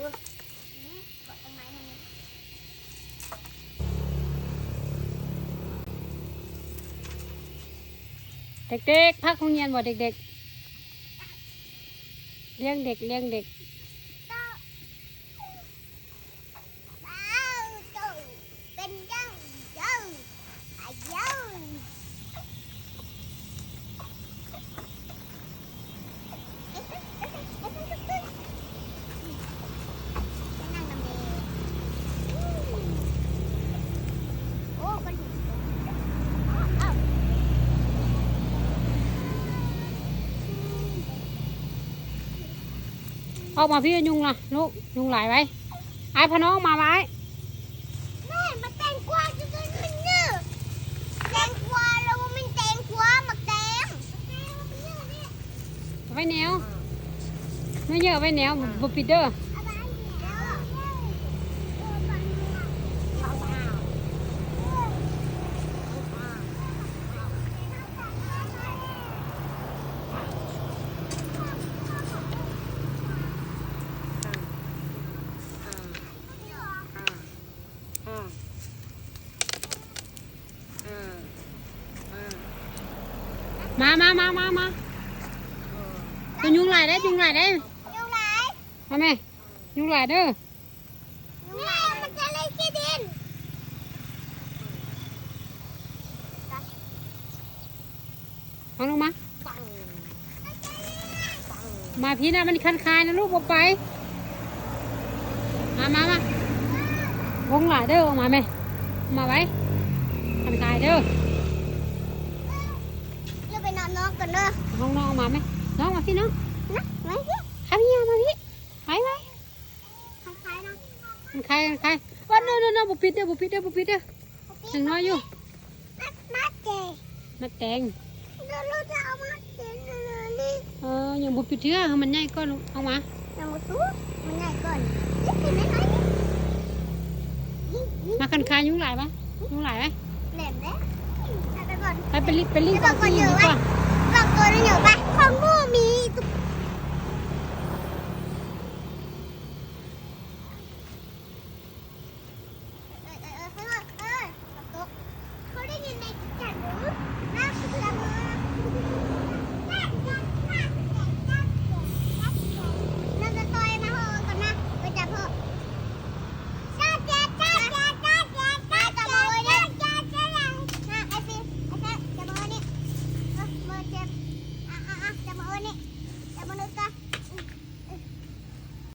ดูเด็กๆพักโรงเรียนบ่เด็กๆเลี้ยงเด็กเลี้ยงเด็กเป็นเจ้าเจ้าอาเจ้านั่งนำเดโอ้คนอ้าว ออกมาพี่ยุงล่ะลูกยุงหลายไว้ไอ้พะน้องมาไว้แม่มาแตงกวาจะได้ขึ้นเนื้อแตงกวาแล้วมันแตงกวาหมักแตงแตงมันเยอะเนี่ยเอาไว้แนวไม่เยอะเอาไว้แนวบ่ปิดเด้ออะไรเนี่ยเออฟังดูอะเอาเอา มามามามามาจะยุงหลายได้อยุงหลายได้ออยู่ไหนมาแม่ยุงหลายเด้อแม่มันจะเล่นขี้ดินเอาลงมามาพี่นะมันคันคายนะลูกบอกไป มามามาวงหลายเด้อออกมาไหมมาไว้คันคายเด้อเรา ไปนอนนอนกันเด้อน้องน้องออกมาไหมน้องมาพี่น้องนะไม่พี่ข้าพี่มาพี่ไปไปคล้ายๆนะคันคายคันคายวันนู้นนู้นบุปิดเด้อบุปิดเด้อบุปิดเด้อยังน้อยอยู่มัดมัดเจมาแตงเราเราจะเอามัดเจเลยนี่เออยังบุปิดเทื่อให้มันใหญ่ก็เอามาเรามาตู้มันใหญ่ก่อนนี่เป็นไหมนี่นี่มาคันคายยุงหลายปะยุงหลายไหมแหลมเด้ไปก่อนไปเป็นลิเป็นลิงไปบอกก่อนเยอะไว้บอก ตัวนึงเหรอปะของบูมีเจ็บ Tabunod ka.